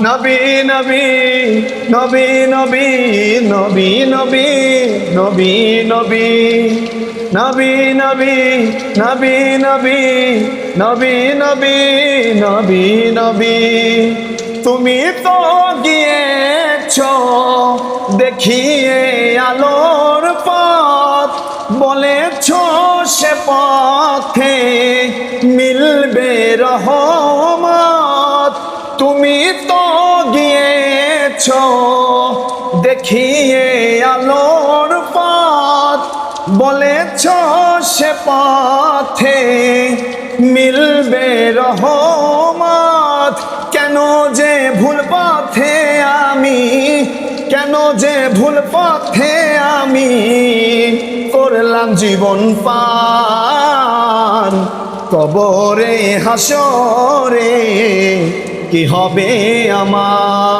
নবী নবী নবী নবী নবী নবী নবী নবী নবী নবী নবী নবী নবী নবী নবী নবী তুমি তো গিয়েছ দেখিয়ে আলোর পথ বলেছ সে পথে মিলবে রহমত তুমি তো গিয়েছ দেখিয়ে আলোর পথ। বলেছ সে পথে মিলবে রহমত। কেন যে ভুল পথে আমি, কেন যে ভুল পথে আমি করলাম জীবন পার কবরে হাসরে কি হবে আমার?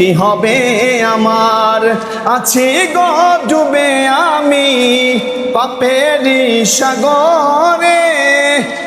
কি হবে আমার? আছি গো ডুবে আমি পাপেরি সাগরে।